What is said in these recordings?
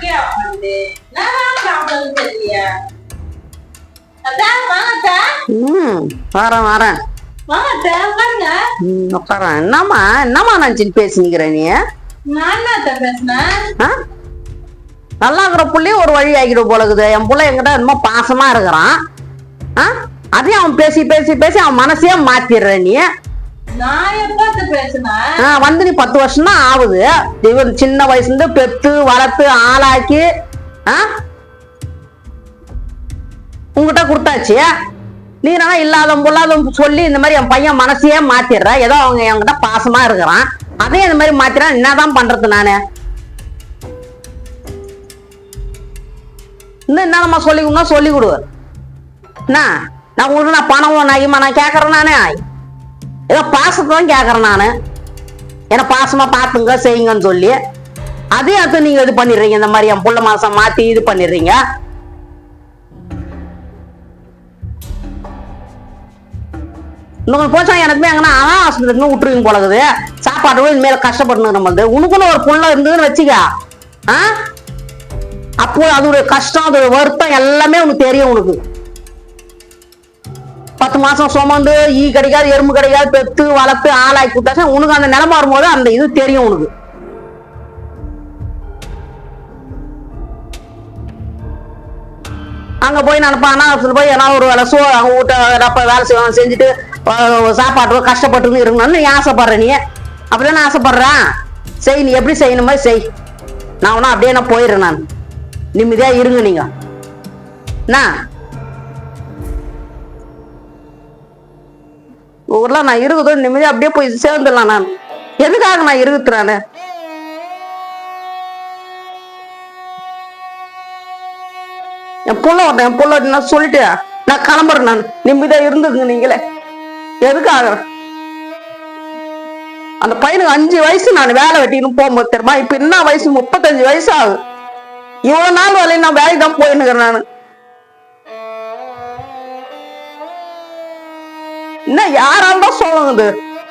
வந்து நான் சாப்பிடறது தெரியலையா அதான் வாங்க ம் வரேன் வரேன் வாங்க உட்காருங்க ம் உட்காரேன் என்னம்மா என்னம்மா நினச்சிட்டு பேசினிக்கிற நீ நான் என்ன பேசுனேன் ஆ நல்லா இருக்கிற புள்ளையும் ஒரு வழி ஆகிடும் போலகுது என் பிள்ளை என்கிட்ட என்னமோ பாசமா இருக்கிறான் ஆ அதையும் அவன் பேசி பேசி பேசி அவன் மனசையே மாத்திடுற நீ வந்து நீ பத்து வருஷம் தான் ஆகுது. இவன் சின்ன வயசுல இருந்து பெத்து வளர்த்து ஆளாக்கி ஆ? உங்ககிட்ட கொடுத்தாச்சு. நீ என்ன இல்லாத பொல்லாத சொல்லி இந்த மாதிரி என் பையன் மனசையே மாத்திடுற. ஏதோ அவங்க என்கிட்ட பாசமா இருக்கிறான். அதையும் இந்த மாதிரி மாத்திரா என்னதான் பண்றது நானு? இன்னும் என்னம்மா சொல்லி கொடுனா சொல்லி கொடு. என்ன? நான் உங்களுக்கு நான் பணம் நான் நான் கேட்கறேன் நானே. ஏதோ பாசத்தை தான் கேட்குறேன் நான். ஏன்னா பாசமாக பார்த்துங்க செய்யுங்கன்னு சொல்லி. அதையும் அதை நீங்கள் இது பண்ணிடுறீங்க இந்த மாதிரி என் புள்ள மாதம் மாற்றி இது பண்ணிடுறீங்க. இன்னொரு போச்சா எனக்குமே எங்கன்னா அதான் ஆஸ்பத்திரி விட்டுருவீங்க போலகுது சாப்பாடு கூட இனிமேல் கஷ்டப்படணும் நம்ம வந்து. உனக்குன்னு ஒரு புள்ள இருந்ததுன்னு வச்சுக்க. ஆ? அப்போ அதோட கஷ்டம் அதோட வருத்தம் எல்லாமே உனக்கு தெரியும் உனக்கு. பத்து மாசம் சுமந்து ஈ கிடைக்காது எறும்பு கிடைக்காது பெத்து வளர்த்து ஆளாக்கி விட்டாச்சா உனக்கு அந்த நிலமா வரும்போது அந்த இது தெரியும் உனக்கு. அங்கே போய் நினைப்பா அனாவசத்துல போய் ஏன்னா ஒரு வேலை சோ அவங்க வீட்டை வேலை செய்வாங்க செஞ்சுட்டு சாப்பாடு கஷ்டப்பட்டு இருக்கணும்னு நீ ஆசைப்படுற நீ. அப்படியே ஆசைப்படுறேன். செய் நீ எப்படி செய்யணுமோ செய். நான் ஒன்றும் அப்படியே நான் போயிடுறேன் நான். நிம்மதியாக இருங்க நீங்கள் என்ன ஊர்ல நான் இருக்குதோ நிம்மதியா அப்படியே போய் சேர்ந்துடலாம் நான். எதுக்காக நான் இருக்குறானு என் புள்ள வரேன் என் புள்ள நான் சொல்லிட்டு நான் கிளம்புறேன் நான். நிம்மதியா இருந்துருங்க நீங்களே. எதுக்காக? அந்த பையனுக்கு அஞ்சு வயசு நான் வேலை வெட்டின்னு போகும்போது தெரியுமா? இப்ப என்ன வயசு? முப்பத்தஞ்சு வயசு ஆகுது. இவ்வளவு நாள் வரையும் நான் வேலைக்கு தான் போயின்னு நான். என்ன யாரால தான் சோகம் இது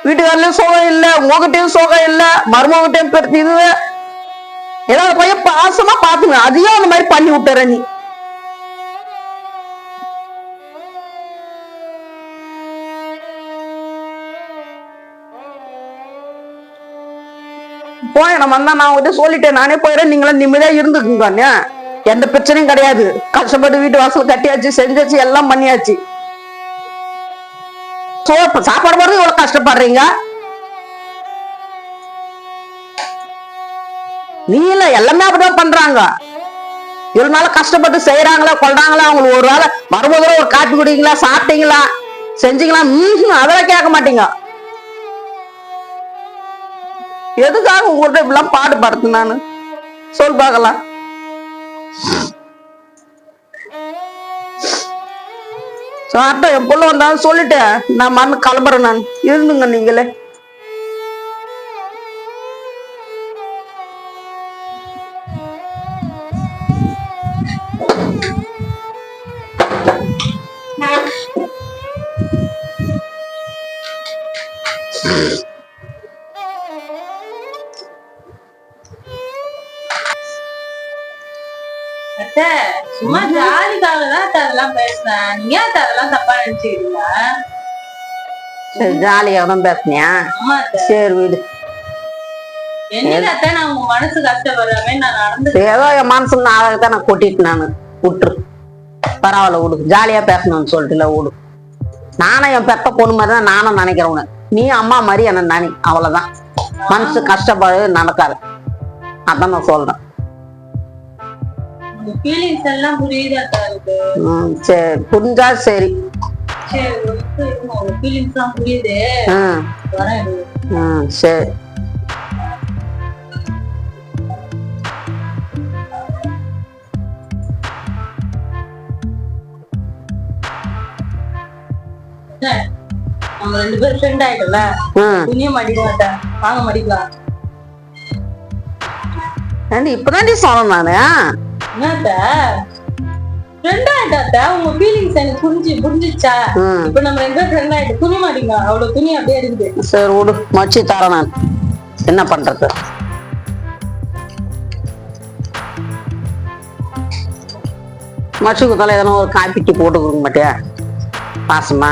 வீட்டுக்காரலையும் சோகம் இல்ல உங்ககிட்டயும் சோகம் இல்ல மருமகிட்டையும் பெருத்து இது ஏதாவது பையன் பாசமா பாத்துங்க அதையும் அந்த மாதிரி பண்ணி விட்டுற நீ. போய் நம்ம வந்தா நான் உங்ககிட்ட சொல்லிட்டேன். நானே போயிடுறேன். நீங்களும் நிம்மதியா இருந்துக்குங்க எந்த பிரச்சனையும் கிடையாது. கஷ்டப்பட்டு வீட்டு வாசல் கட்டியாச்சு செஞ்சாச்சு எல்லாம் பண்ணியாச்சு. சோப்பு சாப்பாடு போறது இவ்வளவு கஷ்டப்படுறீங்க? நீ இல்ல எல்லாமே அப்படிதான் பண்றாங்க. இவ்வளவு நாள கஷ்டப்பட்டு செய்யறாங்களா கொள்றாங்களா அவங்களுக்கு ஒரு வேளை வரும்போது ஒரு காப்பி குடிங்களா சாப்பிட்டீங்களா செஞ்சீங்களா ம் அதெல்லாம் கேட்க மாட்டீங்க. எதுக்காக உங்கள்கிட்ட இப்படிலாம் பாடுபடுத்து நான்? சொல் பார்க்கலாம். சாப்பிட்ட என் பொண்ணு வந்தாலும் சொல்லிட்டேன். நான் மறந்து கிளம்புறேன் நான். இருந்துங்க நீங்களே. அத்தை சும்மா ஜாலிக்காக தான் அத்தை அதெல்லாம் பேசுனேன் நீங்க அத்தை அதெல்லாம் தப்பா நினைச்சுக்கிறீங்க சரி ஜாலியாக தான் பேசுனியா? ஆமா அத்தை. சரி வீடு. என்னைக்கு அத்தை நான் உங்க மனசு கஷ்டப்படுறாமே நான் நடந்து ஏதோ என் தான் நான் கொட்டிட்டு நான். விட்டுரு. பரவாயில்ல விடு. ஜாலியா பேசணும்னு சொல்லிட்டுல விடு. நானும் என் பெத்த பொண்ணு மாதிரி தான் நானும் நினைக்கிறேன் உன்னை. நீ அம்மா மாதிரி என்ன நினை. அவ்வளவுதான். மனசு கஷ்டப்படு நடக்காது. அதான் நான் சொல்றேன். ஃபீலிங்ஸ் எல்லாம் புரியுது ம், சரி புரிஞ்சா சரி. சரி ஒரு நிமிஷம் இருங்க. உங்க ஃபீலிங்ஸ் எல்லாம் புரியுது. வரேன் சரி நம்ம ரெண்டு பேரும் ஃப்ரெண்ட் ஆயிட்டோம்ல? ம் துணிய மாட்டிக்க மாட்டேன் வாங்க மாட்டிக்கலாம் இப்பதாண்டி சொன்னேன் நானு என்னத்த? ஃப்ரெண்ட் ஆயிட்டாத்த உங்க ஃபீலிங்ஸ் எனக்கு புரிஞ்சு புரிஞ்சிச்சா? இப்ப நம்ம ரெண்டு பேரும் ஃப்ரெண்ட் ஆயிட்டு துணி மாட்டிங்க அவ்வளவு துணி அப்படியே இருக்குது. சரி விடு. மச்சி தரேன் நான். என்ன பண்றது? மச்சு குத்தால எதனா ஒரு காப்பிக்கு போட்டு கொடுக்க மாட்டியா பாசமா?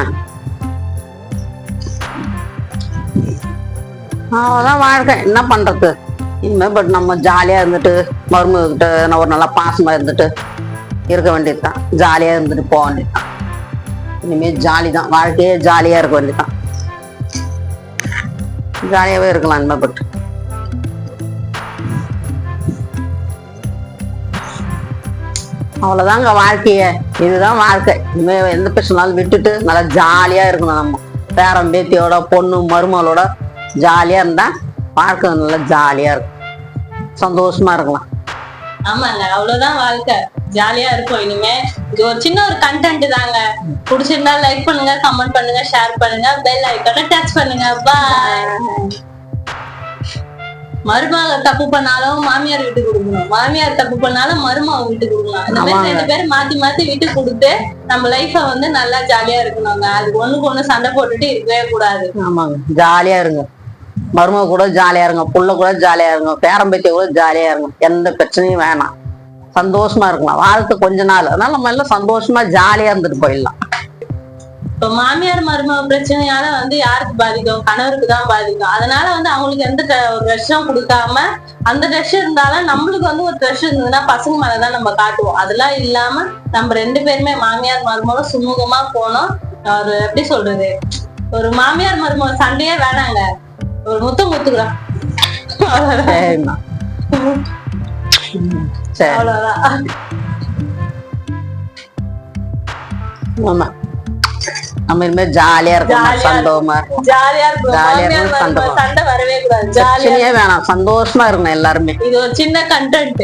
அவ்வளோதான் வாழ்க்கை. என்ன பண்றது? இனிமே பட் நம்ம ஜாலியாக இருந்துட்டு மருமகிட்ட ஒரு நல்லா பாசமாக இருந்துட்டு இருக்க வேண்டியது தான் ஜாலியாக இருந்துட்டு போக வேண்டியதுதான். இனிமேல் ஜாலி தான். வாழ்க்கையே ஜாலியாக இருக்க வேண்டியதுதான். ஜாலியாகவே இருக்கலாம் இனிமே பட் அவ்வளோதாங்க வாழ்க்கைய. இதுதான் வாழ்க்கை. இனிமே எந்த பிரச்சனாலும் விட்டுட்டு நல்லா ஜாலியாக இருக்கணும் நம்ம. பேரன் பேத்தியோட பொண்ணு மருமகளோட ஜாலியாக இருந்தால் வாழ்க்கை நல்லா ஜாலியா இருக்கும். சந்தோஷமா இருக்கலாம். ஆமாங்க அவ்வளவுதான் வாழ்க்கை. ஜாலியா இருக்கும். இனிமே இது ஒரு சின்ன ஒரு கண்டென்ட் தாங்க. பிடிச்சிருந்தா லைக் பண்ணுங்க கமெண்ட் பண்ணுங்க ஷேர் பண்ணுங்க பெல் ஐக்கான டச் பண்ணுங்க. பாய் மருமக தப்பு பண்ணாலும் மாமியார் விட்டு கொடுக்கணும். மாமியார் தப்பு பண்ணாலும் மருமக விட்டு கொடுக்கணும் இந்த மாதிரி. ரெண்டு பேரும் மாத்தி மாத்தி விட்டு கொடுத்து நம்ம லைஃப வந்து நல்லா ஜாலியா இருக்கணுங்க. அதுக்கு ஒண்ணுக்கு ஒண்ணு சண்டை போட்டுட்டு இருக்கவே கூடாது. ஆமாங்க. ஜாலியா இருங்க. மருமக கூட ஜாலியா இருங்க புள்ள கூட ஜாலியா இருங்க பேரம்பேத்திய கூட ஜாலியா இருங்க. எந்த பிரச்சனையும் வேணாம். சந்தோஷமா இருக்கலாம். வாரத்துக்கு கொஞ்ச நாள். அதனால நம்ம எல்லாம் சந்தோஷமா ஜாலியா இருந்துட்டு போயிடலாம். இப்ப மாமியார் மருமக பிரச்சனையால வந்து யாருக்கு பாதிக்கும்? கணவருக்கு தான் பாதிக்கும். அதனால வந்து அவங்களுக்கு எந்த ஒரு விஷம் கொடுக்காம அந்த ட்ரெஸ் இருந்தாலும் நம்மளுக்கு வந்து ஒரு ட்ரெஸ் இருந்ததுன்னா பசங்க மேலதான் நம்ம காட்டுவோம். அதெல்லாம் இல்லாம நம்ம ரெண்டு பேருமே மாமியார் மருமகளும் சுமூகமா போனோம். ஒரு எப்படி சொல்றது? ஒரு மாமியார் மருமக சண்டையே வேணாங்க. ஒரு முத்தம் அவ்வளவுதான் சரிம்மா. சரி. அவ்வளவுதான். ஆமா. நம்ம இனிமே ஜாலியா இருக்கணும் ஜாலியா சந்தோஷமா ஜாலியா இருக்கணும், சண்டை வரவே கூடாது. ஜாலியா வேணாம். சந்தோஷமா இருக்கணும் எல்லாருமே. இது ஒரு சின்ன கண்டென்ட்